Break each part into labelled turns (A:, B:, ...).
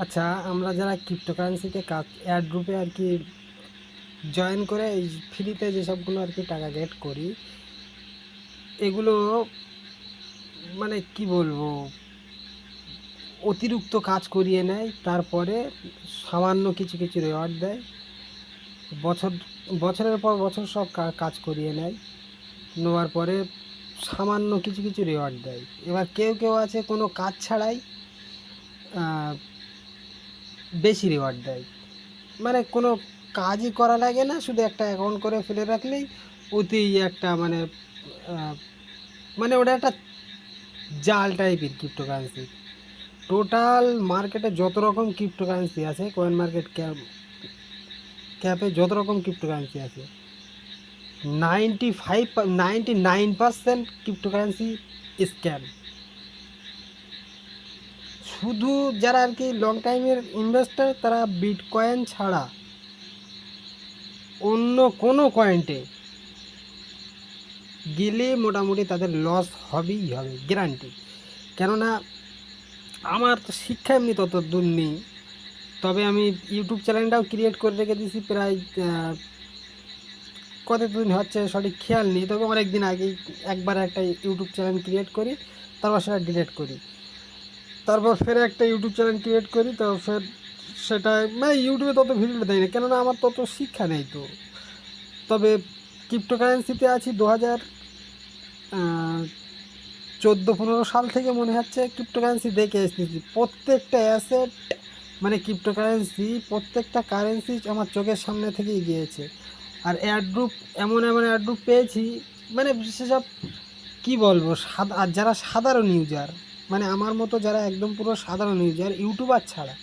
A: আচ্ছা আমরা যারা ক্রিপ্টোকারেন্সিতে কাজ অ্যাড গ্রুপে আর কি জয়েন করে এই ফ্রিতে যেসবগুলো আর কি টাকা গেট করি, এগুলো মানে কি বলব, অতিরিক্ত কাজ করিয়ে নেয়, তারপরে সামান্য কিছু কিছু রেওয়ার্ড দেয়, বছর, বছরের পর বছর সব কাজ করিয়ে নেয়, নেওয়ার পরে সামান্য কিছু কিছু রেওয়ার্ড দেয়। এবার কেউ কেউ আছে কোনো কাজ ছাড়াই বেশি রেওয়ার্ড দেয়। মানে কোনো কাজই করা লাগে না, শুধু একটা অ্যাকাউন্ট করে ফেলে রাখলেই অতি একটা মানে মানে ওটা একটা জাল টাইপের ক্রিপ্টোকারেন্সি টোটাল মার্কেটে যত রকম ক্রিপ্টোকারেন্সি আছে কয়েন মার্কেট ক্যাপ ক্যাপে যত রকম ক্রিপ্টোকারেন্সি আছে ninety five ninety nine percent cryptocurrency scam শুধু যারা আর কি লং টাইমের ইনভেস্টার তারা বিটকয়েন ছাড়া অন্য কোনো কয়েন্টে গেলে মোটামুটি তাদের লস হবেই হবে গ্যারান্টি কেননা আমার তো শিক্ষা এমনি তত দূর নেই। তবে আমি ইউটিউব চ্যানেলটাও ক্রিয়েট করে রেখে দিয়েছি প্রায় কতদিন হচ্ছে সঠিক খেয়াল নেই। তবে অনেক দিন আগেই একবার একটা ইউটিউব চ্যানেল ক্রিয়েট করি, তারপর সেটা ডিলিট করি। তারপর ফের একটা ইউটিউব চ্যানেল ক্রিয়েট করি, তো ফের সেটা মানে ইউটিউবে তত ভিডিও দেয় না, কেননা আমার তত শিক্ষা নেই তো। তবে ক্রিপ্টোকারেন্সিতে আছি দু হাজার চোদ্দ পনেরো সাল থেকে মনে হচ্ছে ক্রিপ্টোকারেন্সি দেখে এসেছি। প্রত্যেকটা অ্যাসেট মানে ক্রিপ্টোকারেন্সি প্রত্যেকটা কারেন্সি আমার চোখের সামনে থেকেই গিয়েছে। আর অ্যাড্রুপ এমন এমন অ্যাড্রুপ পেয়েছি মানে সেসব, কী বলব সাদা আর যারা সাধারণ ইউজার মানে আমার মতো যারা একদম পুরো সাধারণ ইউজার ইউটিউবার ছাড়া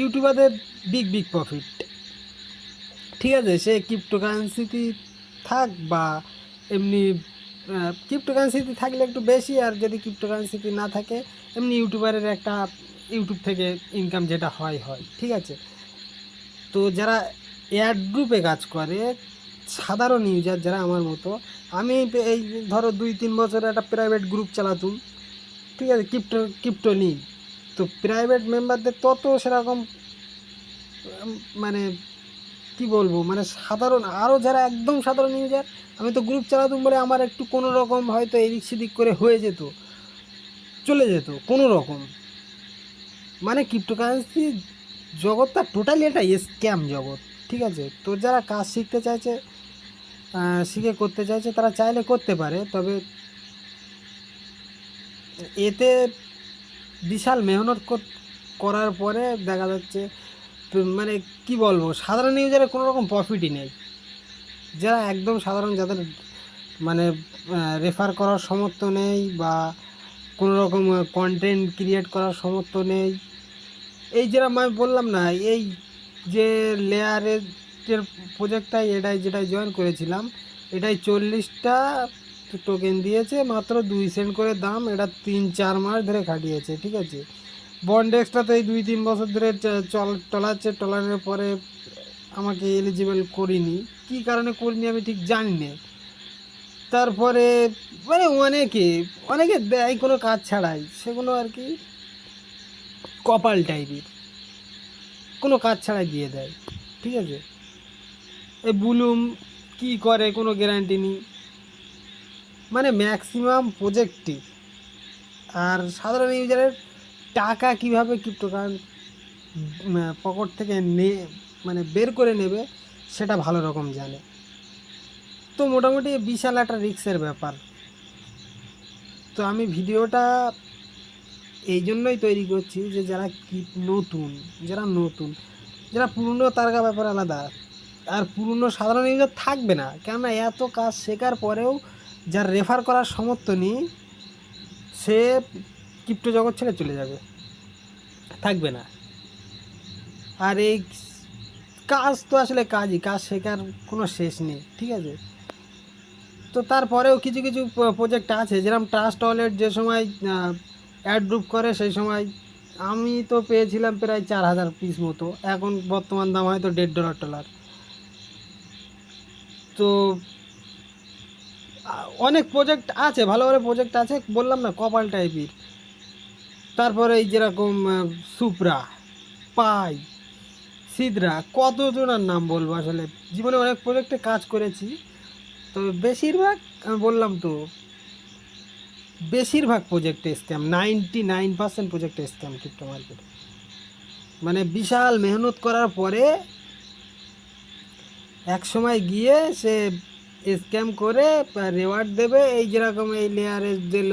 A: ইউটিউবারদের বিগ বিগ প্রফিট ঠিক আছে, সে ক্রিপ্টোকারেন্সিতে থাক বা এমনি ক্রিপ্টোকারেন্সিতে থাকলে একটু বেশি, আর যদি ক্রিপ্টোকারেন্সিতে না থাকে, এমনি ইউটিউবারের একটা ইউটিউব থেকে ইনকাম যেটা হয় হয়। ঠিক আছে? তো যারা অ্যাড গ্রুপে কাজ করে, সাধারণ ইউজার যারা আমার মতো, আমি এই ধরো দুই, তিন বছর একটা প্রাইভেট গ্রুপ চালাতুম ঠিক আছে ক্রিপ্টো ক্রিপ্টো নিই তো প্রাইভেট মেম্বারদের তত সেরকম মানে কি বলব মানে সাধারণ আরও যারা একদম সাধারণ ইউজার আমি তো গ্রুপ চালাতুম বলে আমার একটু কোনো রকম হয়তো এদিক সেদিক করে হয়ে যেত, চলে যেত, কোনো রকম। মানে ক্রিপ্টোকারেন্সি জগৎটা টোটালি একটা স্ক্যাম জগৎ, ঠিক আছে? তো যারা কাজ শিখতে চাইছে শিখে করতে চাইছে, তারা চাইলে করতে পারে, তবে এতে বিশাল মেহনত করার পরে দেখা যাচ্ছে মানে কি বলব, সাধারণ ইউজারের কোনো রকম প্রফিটই নেই। যারা একদম সাধারণ, যাদের মানে রেফার করার সামর্থ্য নেই বা কোনো রকম কন্টেন্ট ক্রিয়েট করার সামর্থ্য নেই। এই যেরকম আমি বললাম না, এই যে লেয়ারের প্রজেক্টটাই এটাই যেটাই জয়েন করেছিলাম, এটাই চল্লিশটা টোকেন দিয়েছে, মাত্র দুই সেন্ট করে দাম, এটা তিন চার মাস ধরে খাটিয়েছে ঠিক আছে? বন্ডেক্সটা তো এই দুই তিন বছর ধরে চল, টলাচ্ছে, টলানোর পরে আমাকে এলিজিবল করিনি। কী কারণে করিনি আমি ঠিক জানি না। তারপরে মানে অনেকে অনেকে দেয় কোনো কাজ ছাড়াই, সেগুলো আর কি কপাল টাইপের কোনো কাজ ছাড়াই দিয়ে দেয়, ঠিক আছে? এই বুলুম, কি করে কোনো গ্যারান্টি নেই। মানে ম্যাক্সিমাম প্রজেক্টই আর সাধারণ ইউজারের টাকা কীভাবে ক্রিপ্টোকারেন্ট পকেট থেকে নে মানে বের করে নেবে, সেটা ভালো রকম জানে। তো মোটামুটি বিশাল একটা রিক্সের ব্যাপার। তো আমি ভিডিওটা এই জন্যই তৈরি করছি যে যারা কি নতুন, যারা নতুন, যারা পুরনো তারকা ব্যাপার আলাদা। আর পুরনো সাধারণ ইউজার থাকবে না, কেননা এত কাজ শেখার পরেও যার রেফার করার সামর্থ্য নেই, সে ক্রিপ্টো জগৎ ছেড়ে চলে যাবে। থাকবে না। আর এই কাজ তো আসলে কাজই, কাজ শেখার কোনো শেষ নেই, ঠিক আছে? তো তারপরেও কিছু কিছু প্রজেক্ট আছে, যেরকম ট্রাস্ট ওয়ালেট যে সময় অ্যাড গ্রুপ করে, সেই সময় আমি তো পেয়েছিলাম প্রায় চার হাজার পিস মতো। এখন বর্তমান দাম হয়তো দেড় ডলার টলার। তো অনেক প্রজেক্ট আছে, ভালো ভালো প্রজেক্ট আছে, বললাম না, কপাল টাইপের তারপরে এই যেরকম সুপ্রা, পাই, সিদরা, কতজনের নাম বলব আসলে? জীবনে অনেক প্রজেক্টে কাজ করেছি, তবে বেশিরভাগ আমি বললাম তো, বেশিরভাগ প্রজেক্টে স্ক্যাম নাইনটি নাইন পার্সেন্ট প্রজেক্টে স্ক্যাম ক্রিপ্টো মার্কেটে মানে বিশাল মেহনত করার পরে এক সময় গিয়ে সে স্ক্যাম করে রেওয়ার্ড দেবে। এই যেরকম এই লেয়ারে দিল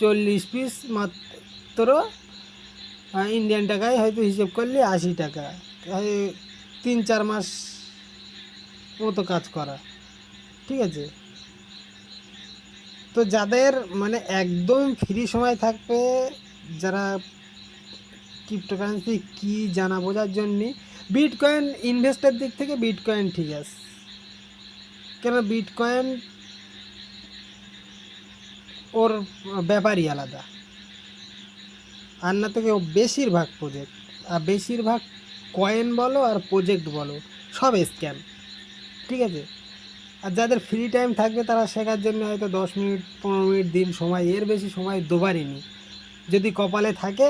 A: চল্লিশ পিস মাত্র ইন্ডিয়ান টাকায় হয়তো হিসেব করলে আশি টাকা। তিন চার মাস মতো কাজ করা। ঠিক আছে? তো যাদের মানে একদম ফ্রি সময় থাকবে, যারা ক্রিপ্টোকারেন্সি কী জানা বোঝার জন্যে বিটকয়েন ইনভেস্টের দিক থেকে বিটকয়েন ঠিক আছে। কেন বিটকয়েন ওর ব্যাপারই আলাদা। আর না থেকে বেশিরভাগ প্রজেক্ট আর বেশিরভাগ কয়েন বলো আর প্রজেক্ট বলো, সব স্ক্যাম ঠিক আছে? আর যাদের ফ্রি টাইম থাকবে তারা শেখার জন্য হয়তো দশ মিনিট, পনেরো মিনিট, দিন সময়, এর বেশি সময় দুবারই নি। যদি কপালে থাকে,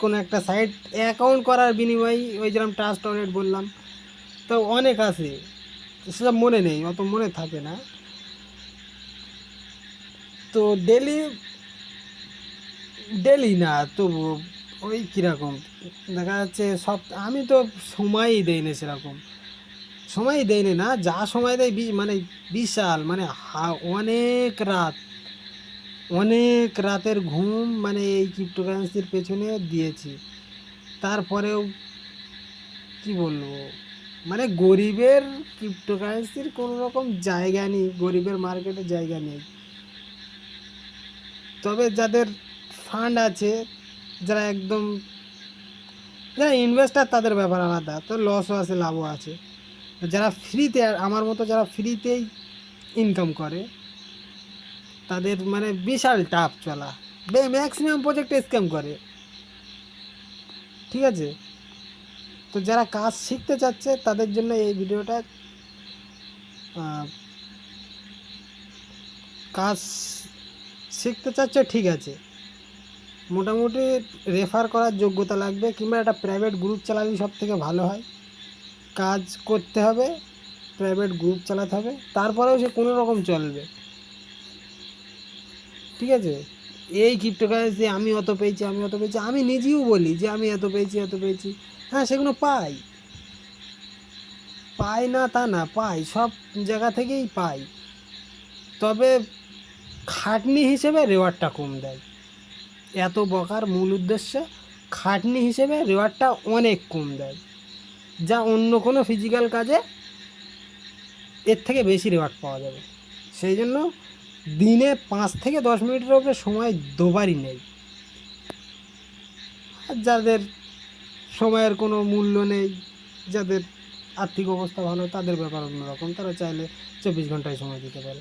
A: কোনো একটা সাইট অ্যাকাউন্ট করার বিনিময়ে ওই যেরকম ট্রাস্ট ওয়ালেট বললাম, তো অনেক আছে। সেসব মনে নেই, অত মনে থাকে না। তো ডেলি ডেলি না, তবু ওই কীরকম, দেখা যাচ্ছে সব, আমি তো সময়ই দেই না সেরকম। সময় দেয়নি না যা সময় দেয় মানে বিশাল মানে অনেক রাত, অনেক রাতের ঘুম মানে এই ক্রিপ্টোকারেন্সির পেছনে দিয়েছি। তারপরেও কি বলব? মানে গরিবের ক্রিপ্টোকারেন্সির কোনো রকম জায়গা নেই, গরিবের মার্কেটে জায়গা নেই। তবে যাদের ফান্ড আছে, যারা একদম, যারা ইনভেস্টার তাদের ব্যাপার আলাদা, তো লসও আছে, লাভও আছে। যারা ফ্রিতে আমার মতো যারা ফ্রিতেই ইনকাম করে, তাদের মানে বিশাল টাফ চলা। ম্যাক্সিমাম প্রজেক্টে স্ক্যাম করে। ঠিক আছে? তো যারা কাজ শিখতে চাচ্ছে, তাদের জন্য এই ভিডিওটা কাজ শিখতে চাচ্ছে, ঠিক আছে। মোটামুটি রেফার করার যোগ্যতা লাগবে, কিংবা একটা প্রাইভেট গ্রুপ চালালেই সব থেকে ভালো হয়। কাজ করতে হবে প্রাইভেট গ্রুপ চালাতে হবে, তারপরেও সে কোনো রকম চলবে। ঠিক আছে? এই ক্রিপ্টোকারেন্সি আমি অত পেয়েছি, আমি অত পেয়েছি, আমি নিজেও বলি যে আমি এত পেয়েছি এত পেয়েছি। হ্যাঁ সেগুলো পাই। পাই না তা না, পাই, সব জায়গা থেকেই পাই। তবে খাটনি হিসেবে রেওয়ার্ডটা কম দেয়। এত বকার মূল উদ্দেশ্য, খাটনি হিসেবে রেওয়ার্ডটা অনেক কম দেয়। যা অন্য কোনো ফিজিক্যাল কাজে এর থেকে বেশি রেওয়ার্ড পাওয়া যাবে। সেই জন্য দিনে পাঁচ থেকে দশ মিনিটের ওপরে সময় দোবারই নেই। যাদের সময়ের কোনো মূল্য নেই, যাদের আর্থিক অবস্থা ভালো, তাদের ব্যাপার অন্যরকম। তারা চাইলে চব্বিশ ঘন্টায় সময় দিতে পারে।